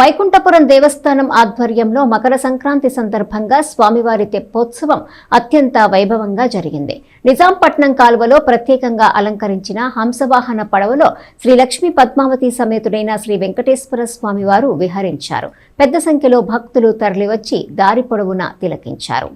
వైకుంఠపురం దేవస్థానం ఆధ్వర్యంలో మకర సంక్రాంతి సందర్భంగా స్వామివారి తెప్పోత్సవం అత్యంత వైభవంగా జరిగింది. నిజాంపట్నం కాలువలో ప్రత్యేకంగా అలంకరించిన హంసవాహన పడవలో శ్రీ లక్ష్మీ పద్మావతి సమేతుడైన శ్రీ వెంకటేశ్వర స్వామివారు విహరించారు. పెద్ద సంఖ్యలో భక్తులు తరలివచ్చి దారి పొడవునా తిలకించారు.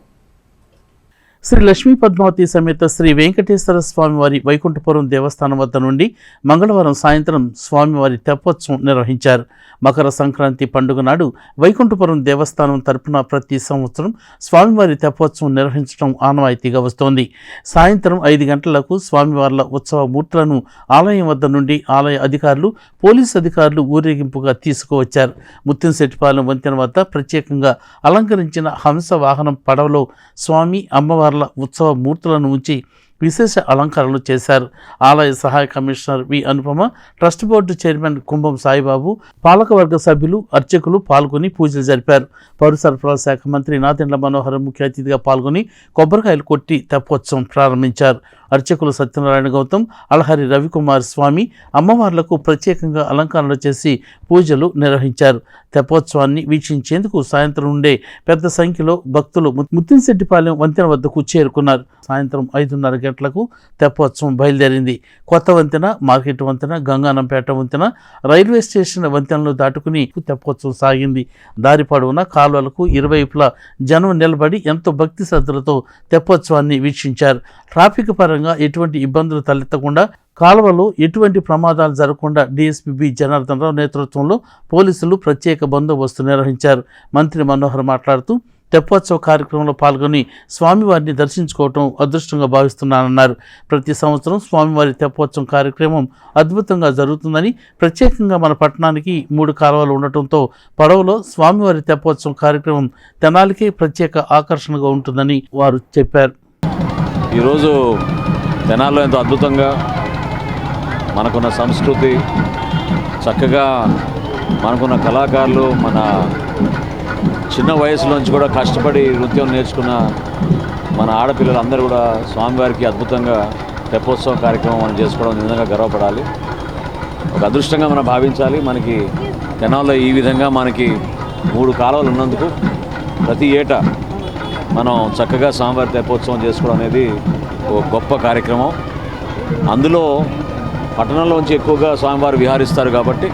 శ్రీ లక్ష్మీ పద్మావతి సమేత శ్రీ వెంకటేశ్వర స్వామివారి వైకుంఠపురం దేవస్థానం వద్ద నుండి మంగళవారం సాయంత్రం స్వామివారి తెప్పోత్సవం నిర్వహించారు. మకర సంక్రాంతి పండుగ నాడు వైకుంఠపురం దేవస్థానం తరపున ప్రతి సంవత్సరం స్వామివారి తెప్పోత్సవం నిర్వహించడం ఆనవాయితీగా వస్తోంది. సాయంత్రం ఐదు గంటలకు స్వామివార్ల ఉత్సవ మూర్తులను ఆలయం వద్ద నుండి ఆలయ అధికారులు పోలీసు అధికారులు ఊరేగింపుగా తీసుకువచ్చారు. ముత్తంశెట్టిపాలెం వంతెన వద్ద ప్రత్యేకంగా అలంకరించిన హంస వాహనం పడవలో స్వామి అమ్మవార్ల ఉత్సవ మూర్తులను ఉంచి విశేష అలంకరణలు చేశారు. ఆలయ సహాయ commissioner V. Anupama trust board chairman Kumbham Saibabu పాలకవర్గ సభ్యులు అర్చకులు పాల్గొని పూజలు జరిపారు. పౌర సరఫరాల శాఖ మంత్రి నాదెండ్ల మనోహర్ ముఖ్య అతిథిగా పాల్గొని కొబ్బరికాయలు కొట్టి తెప్పోత్సవం ప్రారంభించారు. అర్చకులు సత్యనారాయణ గౌతమ్ అలహరి రవికుమార్ స్వామి అమ్మవార్లకు ప్రత్యేకంగా అలంకరణలు చేసి పూజలు నిర్వహించారు. తెపోత్సవాన్ని వీక్షించేందుకు సాయంత్రం నుండే పెద్ద సంఖ్యలో భక్తులు ము- వంతెన వద్దకు చేరుకున్నారు. సాయంత్రం ఐదున్నర గంటలకు తెప్పోత్సవం బయలుదేరింది. కొత్త వంతెన మార్కెట్ వంతెన గంగానంపేట వంతెన రైల్వే స్టేషన్ వంతెనలు దాటుకుని తెప్పోత్సవం సాగింది. దారి పొడవునా కాలువలకు ఇరువైపులా జనం నిలబడి ఎంతో భక్తి శ్రద్ధలతో తెప్పోత్సవాన్ని వీక్షించారు. ట్రాఫిక్ పరంగా ఎటువంటి ఇబ్బందులు తలెత్తకుండా కాలువలో ఎటువంటి ప్రమాదాలు జరగకుండా డీఎస్పీబీ జనార్దన్ రావు నేతృత్వంలో పోలీసులు ప్రత్యేక బందోబస్తు నిర్వహించారు. మంత్రి మనోహర్ మాట్లాడుతూ తెప్పోత్సవ కార్యక్రమంలో పాల్గొని స్వామివారిని దర్శించుకోవటం అదృష్టంగా భావిస్తున్నానన్నారు. ప్రతి సంవత్సరం స్వామివారి తెప్పోత్సవం కార్యక్రమం అద్భుతంగా జరుగుతుందని ప్రత్యేకంగా మన పట్టణానికి మూడు కాలువలు ఉండటంతో పడవలో స్వామివారి తెప్పోత్సవం కార్యక్రమం తెనాలికే ప్రత్యేక ఆకర్షణగా ఉంటుందని వారు చెప్పారు. ఈరోజు తెనాల్లో ఎంతో అద్భుతంగా మనకున్న సంస్కృతి చక్కగా మనకున్న కళాకారులు మన చిన్న వయసులోంచి కూడా కష్టపడి నృత్యం నేర్చుకున్న మన ఆడపిల్లలందరూ కూడా స్వామివారికి అద్భుతంగా తెప్పోత్సవం కార్యక్రమం మనం చేసుకోవడం నిజంగా గర్వపడాలి. ఒక అదృష్టంగా మనం భావించాలి. మనకి తెనాల్లో ఈ విధంగా మనకి మూడు కాలువలు ఉన్నందుకు ప్రతి ఏటా మనం చక్కగా స్వామివారి తెప్పోత్సవం చేసుకోవడం అనేది ఒక గొప్ప కార్యక్రమం. అందులో పట్టణంలోంచి ఎక్కువగా స్వామివారు విహారిస్తారు కాబట్టి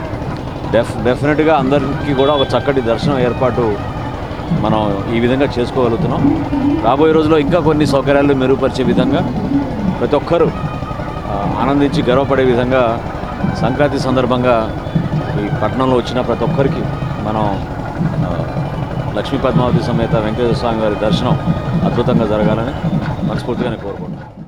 డెఫ్ డెఫినెట్గా అందరికీ కూడా ఒక చక్కటి దర్శనం ఏర్పాటు మనం ఈ విధంగా చేసుకోగలుగుతున్నాం. రాబోయే రోజుల్లో ఇంకా కొన్ని సౌకర్యాలు మెరుగుపరిచే విధంగా ప్రతి ఒక్కరూ ఆనందించి గర్వపడే విధంగా సంక్రాంతి సందర్భంగా ఈ పట్టణంలో వచ్చిన ప్రతి ఒక్కరికి మనం లక్ష్మీ పద్మావతి సమేత వెంకటేశ్వర స్వామి వారి దర్శనం అద్భుతంగా జరగాలని మనస్ఫూర్తిగా కోరుకుంటున్నాను